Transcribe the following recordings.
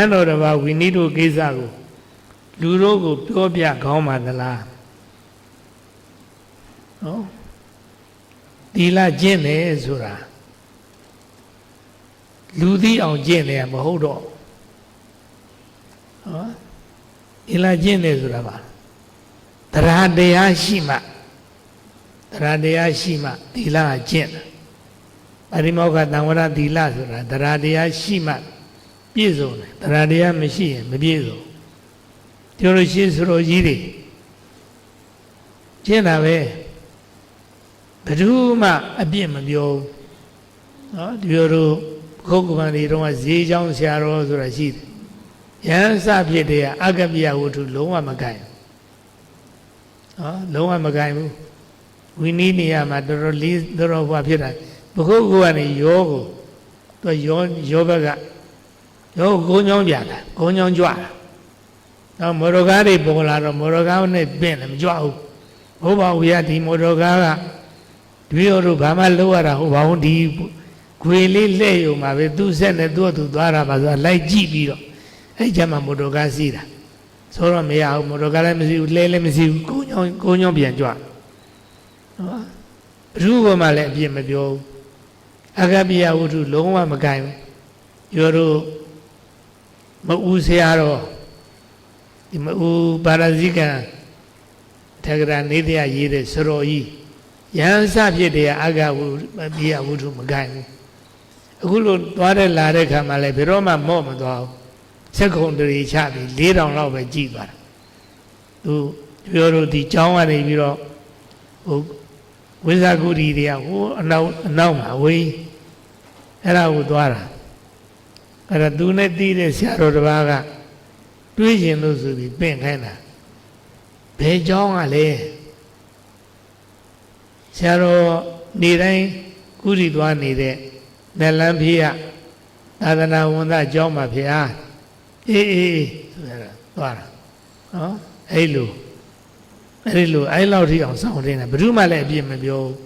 ဟန်းတော်တစ်ပါးဝိနည်းတို့ကိစ္စကိုလူတို့ကိုပြောပြကောင်းပါသလားနော်ဒီလာကျင့်တယ်ဆိုတာလူသိအောင်ကျင့်တယ်မဟုတ်တော့နော်ဒီလာကျင့်တယ်ဆိုတာပါတရားတရားရှိမှတရားတရားရှိမှဒီလာကျင့်တယ်ပရိမောက္ခတံဝရသီလဆိုတာတရားတရားရှိမှ ပြည့်စုံတယ်တရားတရားမရှိရင်မပြည့်စုံပြောလို့ရှိဆိုတော့ကြီးတွေကျင့်တာပဲဘယ်သူမှအပြစ်မပြောဘူးနော်ဒီလိုတို့ခုတ်ကပန်တွေတော့ဈေးချောင်းဆရာတော်ဆိုတာရှိတယ်ယဟန်စဖြစ်တဲ့အကပ္ပိယဝတ္ထုလုံးဝမကင်နော်လုံးဝမကင်ဘူးဝိနည်းနေရာမှာတော်တော်လေးတော်တော်ဟွာဖြစ်တာဘုခုတ်ကနေရောကိုသူရောရောဘက်က ရောကိုကုန်းချောင်းပြတာကုန်းချောင်းကြွတာနော်မော်တော်ကားတွေပေါ်လာတော့မော်တော်ကားနဲ့ပင့်တယ်မကြွဘူးဘုရားဝိရဒီမော်တော်ကားကတပည့်တော်တို့ဘာမှလုပ်ရတာဟုတ်ပါဘူးဒီခွေလေးလှဲ့ယုံမှာပဲသူ့ဆက်နဲ့သူ့အတူသွားတာပါဆိုတော့လိုက်ကြည့်ပြီးတော့အဲ့ကျမှမော်တော်ကားစီးတာဆိုတော့မရဘူးမော်တော်ကားလည်းမရှိဘူးလှဲလည်းမရှိဘူးကုန်းချောင်းကုန်းချောင်းပြန်ကြွနော်ဘယ်သူကမှလည်းအပြစ်မပြောဘူးအဂပိယဝတ္ထုလုံးဝမကင်ဘူးရောတို့ မအူဆရာတော့ဒီမအူပါရဇိကံထကရာနေတရားရေးတဲ့စရောကြီးယဟန်စဖြစ်တဲ့အဂဝပိယဝတ္ထုမကင်ဘူးအခုလို့သွားတဲ့လာတဲ့ခါမှလည်းဘယ်တော့မှမော့မသွားဘူးဆက်ခုံတရီချပြီး4000လောက်ပဲကြည်သွားတာသူပြောတို့ဒီကျောင်းကနေပြီးတော့ဟိုဝိဇာကုရီတွေကဟိုအနောက်အနောက်မှာဝေးအဲ့ဒါကိုသွားတာ အဲ့ဒါသူနဲ့တီးတဲ့ဆရာတော်တစ်ပါးကတွေးရင်လို့ဆိုပြီးပင့်ခိုင်းတာဘယ်ကျောင်းကလဲဆရာတော်နေတိုင်းကုရီသွားနေတဲ့နလန်းဖေးကသာသနာဝန်သားကျောင်းမှာဖေဟာအေးအေးဆိုရတာသွားတာနော်အဲ့လိုအဲ့ဒီလိုအဲ့လောက်ထိအောင်စောင့်တင်တယ်ဘယ်သူမှလည်းအပြစ်မပြောဘူး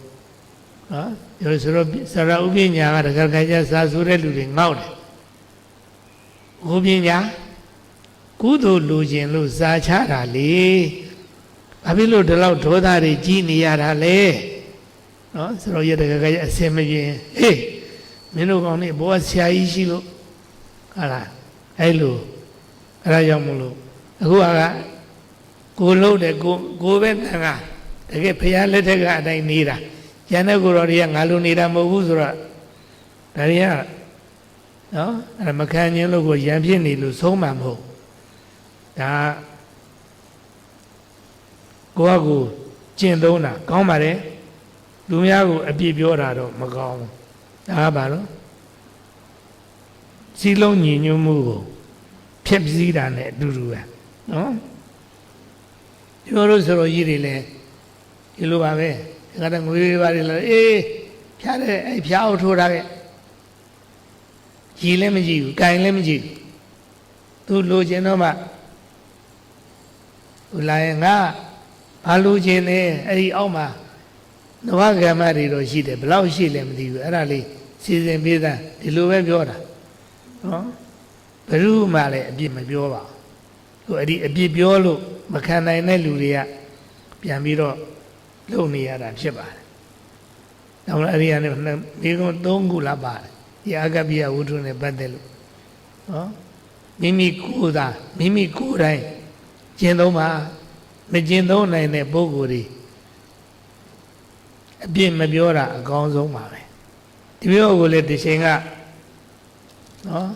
နော်ပြောဆိုတော့ဆရာဥပညာကတကယ်ကြကြစာဆိုတဲ့လူတွေငေါ့တယ် ဥပညာကုသိုလ်လူခြင်းလို့စာချတာလေဘာဖြစ်လို့ဒီလောက်ဒေါသတွေကြီးနေရတာလဲနော်ဆိုတော့ရတကယ်ကြအစင်မပြေဟေးမင်းတို့ကောင်နေဘောဆရာကြီးရှိလို့ဟာလားအဲ့လိုအဲ့ဒါကြောင့်မလို့အခုကကိုလုံးတယ်ကိုကိုပဲတန်ခါတကယ်ဖရာလက်ထက်ကအတိုင်းနေတာကျန်တဲ့ကိုတော်တွေကငါလိုနေတာမဟုတ်ဘူးဆိုတော့ဒါတွေက နော်အဲ့မခံခြင်းလို့ကိုရံဖြစ်နေလို့ဆုံးမှာမဟုတ်ဒါကိုကကိုကျင့်သုံးတာကောင်းပါတယ်လူများကိုအပြစ်ပြောတာတော့မကောင်းဘူးဒါကဘာလို့စီလုံးညီညွတ်မှုကိုဖြည့်စည်းတာနဲ့အတူတူပဲနော်ကျွန်တော်တို့ဆိုတော့ကြီးတွေလည်းဒီလိုပါပဲဒါကတည်းငွေတွေပါတယ်လို့အေးဖြားတယ်အဲ့ဖြားအောင်ထိုးထား ခဲ့ကြီးလည်းမကြည့်ဘူးကင်လည်းမကြည့်ဘူးသူလိုချင်တော့မှဟိုလာရင်ငါဘာလိုချင်လဲအဲ့ဒီအောက်မှာနဝကမ္မတွေတော့ရှိတယ်ဘယ်လောက်ရှိလဲမသိဘူးအဲ့ဒါလေးစီစဉ်ပေးသားဒီလိုပဲပြောတာနော်ဘယ်သူမှလည်းအပြစ်မပြောပါဘူးသူအဲ့ဒီအပြစ်ပြောလို့မခံနိုင်တဲ့လူတွေကပြန်ပြီးတော့လုံနေရတာဖြစ်ပါတယ်။ဒါမှအဲ့ဒီကနေမိကုံ၃ခုလာပါတယ်။ ဒီအာဂပိယဝုဒ္ဓနဲ့ပတ်သက်လို့နော်မိမိကိုယ်သာမိမိကိုယ်တိုင်ကျင့်သုံးပါမကျင့်သုံးနိုင်တဲ့ပုဂ္ဂိုလ်တွေအပြစ်မပြောတာအကောင်းဆုံးပါပဲ။ဒီမျိုးကိုလည်းဒီချိန်ကနော်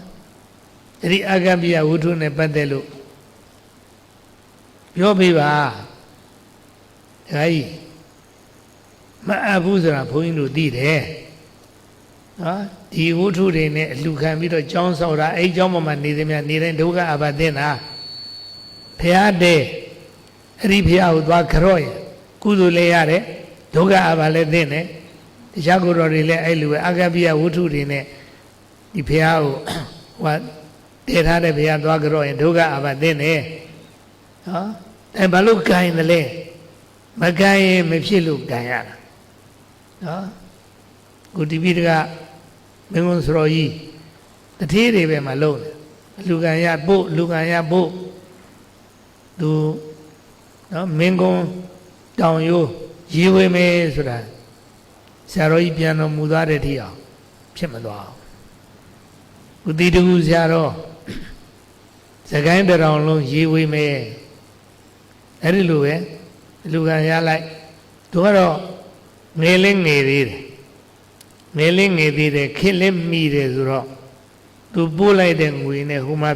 အဲ့ဒီအာဂပိယဝုဒ္ဓနဲ့ပတ်သက်လို့ပြောပြပါဒါကြီးမအပ်ဘူးဆိုတာဘုန်းကြီးတို့သိတယ် နော်ဒီဝုထုတွေနဲ့အလှခံပြီးတော့ကြောင်းဆောက်တာအဲ့ကြောင်းပေါ်မှာနေသမျှနေတိုင်းဒုက္ခအဘသင်တာဖះတဲ့အဲ့ဒီဖះကိုသွားကြော့ရင်ကုသိုလ်လည်းရတယ်ဒုက္ခအဘလည်းသင်တယ်တရားကိုယ်တော်တွေလည်းအဲ့လိုပဲအဂပိယဝုထုတွေနဲ့ဒီဖះကိုဟိုတည်ထားတဲ့ဖះသွားကြော့ရင်ဒုက္ခအဘသင်တယ်နော်အဲဘာလို့ကြိုင်တယ်လဲမကြိုင်ရင်မဖြစ်လို့ကြိုင်ရတာနော်ကိုဒီပိတက မင်းကုန်းစရောကြီးတထေးတွေပဲမလုံးတယ်အလူခံရဖို့လူခံရဖို့သူနော်မင်းကုန်းတောင်ရိုးရေဝေမယ်ဆိုတာဆရာတော်ကြီးပြန်တော်မူသွားတဲ့ထိအောင်ဖြစ်မသွားဘူးဥတီတကူဆရာတော်စကိုင်းတစ်တောင်လုံးရေဝေမယ်အဲ့ဒီလိုပဲလူခံရလိုက်သူကတော့ငယ်လေးငယ်သေးတယ် ငယ်လေးငယ်သေးတယ်ခင်လေးမိတယ်ဆိုတော့သူပို့လိုက်တဲ့ငွေနဲ့ဟိုမှာ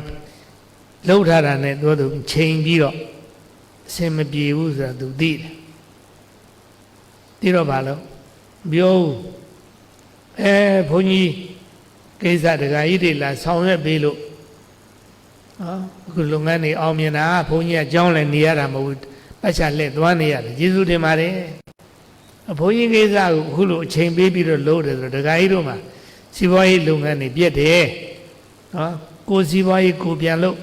လှုပ်ထားတာနဲ့သူကသူချိန်ပြီးတော့အစင်မပြေဘူးဆိုတာသူသိတယ်သိတော့ဘာလို့ပြောဦးအဲဘုန်းကြီးကိစ္စတကာကြီးတွေလာဆောင်ရွက်ပေးလို့ဟောအခုလုပ်ငန်းတွေအောင်မြင်တာဘုန်းကြီးကကြောင်းလည်းနေရတာမဟုတ်ဘူးပတ်ချလက်သွားနေရတယ်ကျေးဇူးတင်ပါတယ် ဘုန်းကြီးကိစ္စကိုအခုလိုအချိန်ပေးပြီးတော့လုပ်တယ်ဆိုတော့ဒကာကြီးတို့မှာစီးပွားရေးလုပ်ငန်းတွေပြည့်တယ်နော်ကိုစီးပွားရေးကိုပြန်လုပ်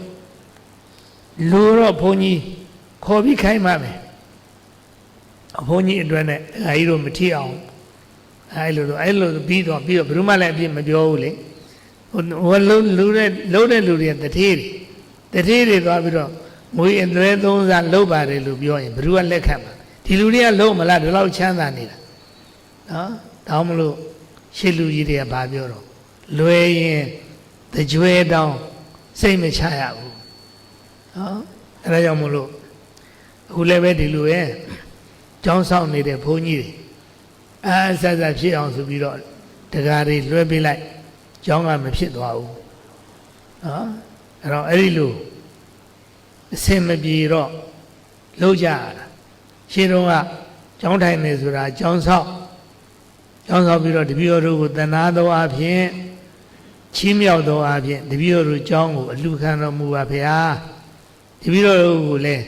လူတော့ဘုန်းကြီးခေါ်ပြီးခိုင်းပါမယ်အဘုန်းကြီးအတွက်နဲ့ဒကာကြီးတို့မထီအောင်အဲလိုလိုအဲလိုပြီးတော့ပြီးတော့ဘယ်သူမှလည်းအပြစ်မပြောဘူးလေဟိုဟိုလုံးလူတဲ့လုံးတဲ့လူတွေကတထေးတွေတထေးတွေသွားပြီးတော့ငွေအသွဲသုံးစားလုပ်ပါတယ်လို့ပြောရင်ဘယ်သူကလက်ခံမှာ ဒီလူတွေကလုံးမလားဒီလောက်ချမ်းသာနေတာနော်တောင်းမလို့ရှစ်လူကြီးတွေကဘာပြောတော့လွယ်ရင်တကြွယ်တောင်းစိတ်မချရဘူးနော်အဲဒါကြောင့်မလို့အခုလည်းပဲဒီလိုရဲ့ကျောင်းဆောင်နေတဲ့ဘုန်းကြီးတွေအဲဆက်ဆက်ဖြစ်အောင်ဆိုပြီးတော့တကားတွေလွှဲပေးလိုက်ကျောင်းကမဖြစ်သွားဘူးနော်အဲ့တော့အဲ့ဒီလိုအစင်မပြေတော့လှုပ်ကြရတာ ရှင်းတော့ကကျောင်းထိုင်နေဆိုတာကျောင်းဆောက်ကျောင်းဆောက်ပြီးတော့တပည့်တော်တို့ကိုတဏှာတော်အဖြစ်ချီးမြှောက်တော်အဖြစ်တပည့်တော်တို့ကျောင်းကိုအလှခံတော်မူပါဗျာတပည့်တော်တို့ကိုလည်း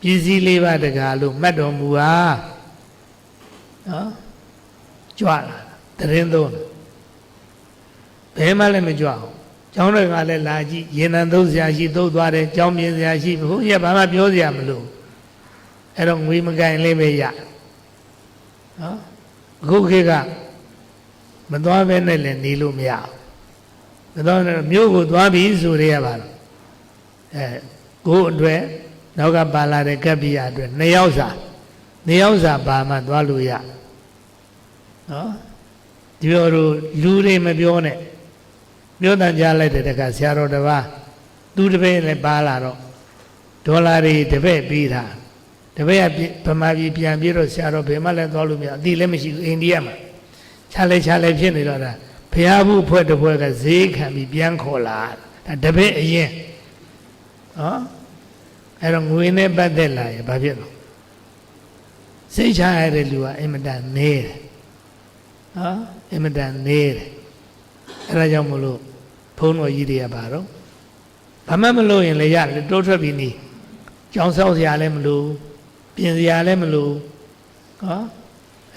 ပြည်စည်းလေးပါးတကားလို့မှတ်တော်မူပါနော်ကြွလာတရင်သုံးဘယ်မှလည်းမကြွအောင်ကျောင်းတွေကလည်းလာကြည့်ရင်နံသုံးဆရာရှိသုံးသွားတယ်ကျောင်းမြင်ဆရာရှိဘုရားဘာမှပြောစရာမလို အဲ့တော့ငွေမကင်လေးပဲရနော်အခုခေတ်ကမသွားဘဲနဲ့လည်းနေလို့မရဘူးမသွားနဲ့မြို့ကိုသွားပြီဆိုရဲရပါတော့အဲကိုယ်အတွက်နောက်ကပါလာတဲ့ကပ္ပိယအတွက်နှစ်ယောက်စာနှစ်ယောက်စာပါမှသွားလို့ရနော်ဒီလိုလူတွေမပြောနဲ့ပြောတန်ကြားလိုက်တဲ့တခါဆရာတော်တစ်ပါးသူတပည့်လည်းပါလာတော့ဒေါ်လာတွေတပည့်ပေးတာ တပည့်ကဗမာပြည်ပြန်ပြေတော့ဆရာတော်ဘယ်မှလည်းသွားလို့မရအတိလည်းမရှိဘူးအိန္ဒိယမှာခြားလဲခြားလဲဖြစ်နေတော့ဒါဘုရားဘူးဖွဲ့တစ်ဖွဲ့ကဈေးခံပြီးပြန်ခေါ်လာဒါတပည့်အရင်နော်အဲ့တော့ငွေနဲ့ပတ်သက်လာရင်ဘာဖြစ်လဲစိတ်ချရတဲ့လူကအင်မတန်နေတယ်နော်အင်မတန်နေတယ်အဲ့ဒါကြောင့်မလို့ဘုန်းတော်ကြီးတွေကပါတော့ဘာမှမလို့ရင်လည်းရတယ်တိုးထွက်ပြီးနေကြောင်းဆောက်စရာလည်းမလို ပြင်စရာလည်းမလိုနော်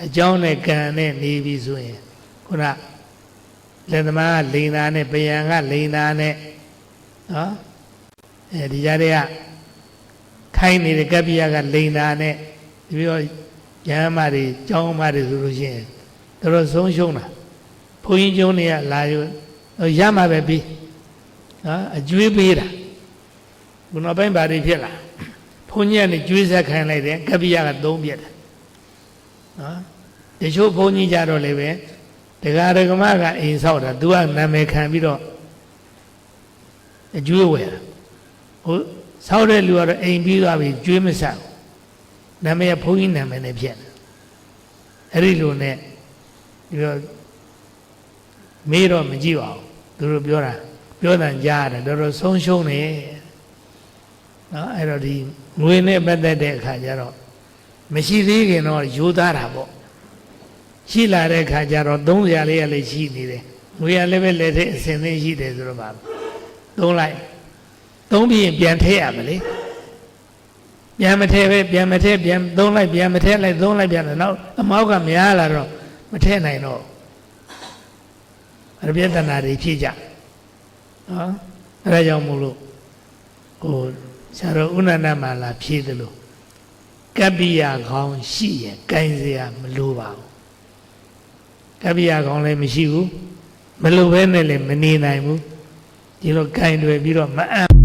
အကြောင်းနဲ့ကံနဲ့နေပြီဆိုရင်ခုနလက်သမားကလိန်သားနဲ့ပယံကလိန်သားနဲ့နော်အဲဒီကြားတွေကခိုင်းနေတဲ့ကပ္ပိယကလိန်သားနဲ့ဒီပြီးတော့ရဟန်းမတွေကျောင်းမတွေဆိုလို့ရှိရင်တော်ဆုံးရှုံးတာဘုန်းကြီးကျုံးတွေကလာရရမှာပဲပြီးနော်အကျွေးပေးတာဘုနောက်ပိုင်းဘာတွေဖြစ်လာ ဘုန်းကြီးကနေကျွေးဆက်ခံလိုက်တယ်ကပ္ပိယကသုံးပြက်တယ်နော်တချို့ဘုန်းကြီးကြတော့လည်းပဲတရားဓမ္မကအိမ်ဆောက်တာ तू ကနာမည်ခံပြီးတော့အကျွေးဝယ်တာဟုတ်ဆောက်တဲ့လူကတော့အိမ်ပြီးသွားပြီကျွေးမဆက်ဘူးနာမည်ကဘုန်းကြီးနာမည်နဲ့ဖြစ်တယ်အဲ့ဒီလိုနဲ့ဒီတော့မေးတော့မကြည့်ပါဘူးသူတို့ပြောတာပြောတန်ကြားရတယ်တော်တော်ဆုံးရှုံးနေနော်အဲ့တော့ဒီ ငွေနဲ့ပတ်သက်တဲ့အခါကျတော့မရှိသေးခင်တော့ယူသားတာပေါ့ရှိလာတဲ့အခါကျတော့သုံးရလေးရလေးရှိနေတယ်ငွေရလည်းပဲလက်ထဲအစင်သင်းရှိတယ်ဆိုတော့ပါသုံးလိုက်သုံးပြီးရင်ပြန်ထည့်ရမလဲပြန်မထည့်ပဲပြန်မထည့်ပြန်သုံးလိုက်ပြန်မထည့်လိုက်သုံးလိုက်ပြန်တော့နောက်အမောက်ကများလာတော့မထည့်နိုင်တော့အရပြတနာတွေဖြစ်ကြနော်အဲဒါကြောင့်မို့လို့ဟို ဆရာတော်ဥဏ္ဏမလာဖြည့်တယ်လို့ကပ္ပိယခေါင်းရှိရင်ဂိုင်းစရာမလိုပါဘူးကပ္ပိယခေါင်းလည်းမရှိဘူးမလိုဘဲနဲ့လည်းမနေနိုင်ဘူးဒီလိုကင်တွေပြီးတော့မအံ့